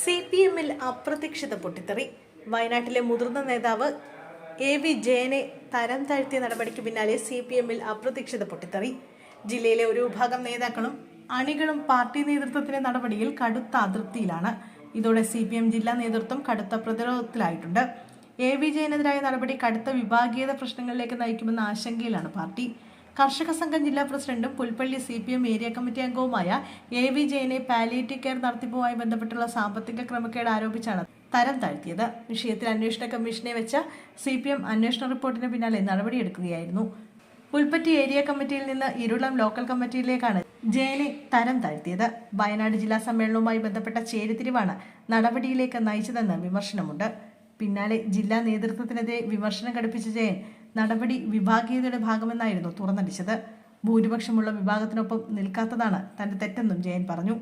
C P എമ്മിൽ അപ്രതീക്ഷിത പൊട്ടിത്തെറി. വയനാട്ടിലെ മുതിർന്ന നേതാവ് എ വി ജയനെ തരം താഴ്ത്തിയ നടപടിക്ക് പിന്നാലെ സി പി എമ്മിൽ അപ്രതീക്ഷിത പൊട്ടിത്തെറി. ജില്ലയിലെ ഒരു വിഭാഗം നേതാക്കളും അണികളും പാർട്ടി നേതൃത്വത്തിന്റെ നടപടിയിൽ കടുത്ത അതൃപ്തിയിലാണ്. ഇതോടെ സി പി എം ജില്ലാ നേതൃത്വം കടുത്ത പ്രതിരോധത്തിലായിട്ടുണ്ട്. എ വി ജയനെതിരായ നടപടി കടുത്ത വിഭാഗീയത പ്രശ്നങ്ങളിലേക്ക് നയിക്കുമെന്ന ആശങ്കയിലാണ് പാർട്ടി. കർഷക സംഘം ജില്ലാ പ്രസിഡന്റും Pulpally C P M area committee അംഗവുമായ എ വി ജയനെ പാലിയേറ്റീവ് കെയർ നടത്തിപ്പുമായി ബന്ധപ്പെട്ടുള്ള സാമ്പത്തിക ക്രമക്കേട് ആരോപിച്ചാണ് തരം താഴ്ത്തിയത്. വിഷയത്തിൽ അന്വേഷണ കമ്മീഷനെ വെച്ച സി പി എം അന്വേഷണ റിപ്പോർട്ടിന് പിന്നാലെ നടപടിയെടുക്കുകയായിരുന്നു. പുൽപ്പറ്റി ഏരിയ കമ്മിറ്റിയിൽ നിന്ന് ഇരുളം ലോക്കൽ കമ്മിറ്റിയിലേക്കാണ് ജയനെ തരം താഴ്ത്തിയത്. വയനാട് ജില്ലാ സമ്മേളനവുമായി ബന്ധപ്പെട്ട ചേരിതിരിവാണ് നടപടിയിലേക്ക് നയിച്ചതെന്ന് വിമർശനമുണ്ട്. പിന്നാലെ ജില്ലാ നേതൃത്വത്തിനെതിരെ വിമർശനം ഘടിപ്പിച്ച ജയൻ നടപടി വിഭാഗീയതയുടെ ഭാഗമെന്നായിരുന്നു തുറന്നടിച്ചത്. ഭൂരിപക്ഷമുള്ള വിഭാഗത്തിനൊപ്പം നിൽക്കാത്തതാണ് തന്റെ തെറ്റെന്നും ജയൻ പറഞ്ഞു.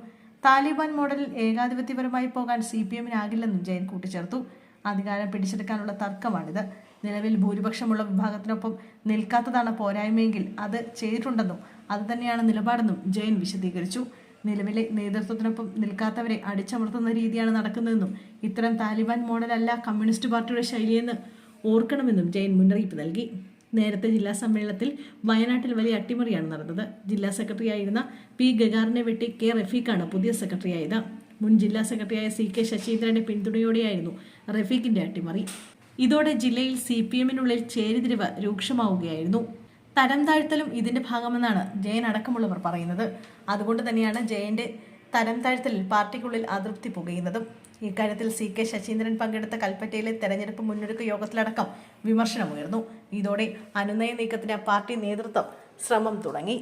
താലിബാൻ മോഡലിൽ ഏകാധിപത്യപരമായി പോകാൻ സി പി എമ്മിനാകില്ലെന്നും ജയൻ കൂട്ടിച്ചേർത്തു. അധികാരം പിടിച്ചെടുക്കാനുള്ള തർക്കമാണിത്. നിലവിൽ ഭൂരിപക്ഷമുള്ള വിഭാഗത്തിനൊപ്പം നിൽക്കാത്തതാണ് പോരായ്മയെങ്കിൽ അത് ചെയ്തിട്ടുണ്ടെന്നും അതുതന്നെയാണ് നിലപാടെന്നും ജയൻ വിശദീകരിച്ചു. നിലവിലെ നേതൃത്വത്തിനൊപ്പം നിൽക്കാത്തവരെ അടിച്ചമർത്തുന്ന രീതിയാണ് നടക്കുന്നതെന്നും ഇത്തരം താലിബാൻ മോഡലല്ല കമ്മ്യൂണിസ്റ്റ് പാർട്ടിയുടെ ശൈലിയെന്ന് ഓർക്കണമെന്നും ജയൻ മുന്നറിയിപ്പ് നൽകി. നേരത്തെ ജില്ലാ സമ്മേളനത്തിൽ വയനാട്ടിൽ വലിയ അട്ടിമറിയാണ് നടന്നത്. ജില്ലാ സെക്രട്ടറിയായിരുന്ന പി ഗഗാറിനെ വെട്ടി കെ റഫീഖാണ് പുതിയ സെക്രട്ടറിയായത്. മുൻ ജില്ലാ സെക്രട്ടറിയായ സി കെ ശശീന്ദ്രന്റെ പിന്തുണയോടെയായിരുന്നു റഫീഖിന്റെ അട്ടിമറി. ഇതോടെ ജില്ലയിൽ സി പി എമ്മിനുള്ളിൽ ചേരിതിരിവ് രൂക്ഷമാവുകയായിരുന്നു. തരം താഴ്ത്തലും ഇതിന്റെ ഭാഗമെന്നാണ് ജയൻ അടക്കമുള്ളവർ പറയുന്നത്. അതുകൊണ്ട് തന്നെയാണ് ജയന്റെ തരം താഴ്ത്തലിൽ പാർട്ടിക്കുള്ളിൽ അതൃപ്തി പുകയുന്നതും. ഇക്കാര്യത്തിൽ സി കെ ശശീന്ദ്രൻ പങ്കെടുത്ത കൽപ്പറ്റയിലെ തെരഞ്ഞെടുപ്പ് മുന്നൊരുക്ക യോഗത്തിലടക്കം വിമർശനമുയർന്നു. ഇതോടെ അനുനയ നീക്കത്തിന് പാർട്ടി നേതൃത്വം ശ്രമം തുടങ്ങി.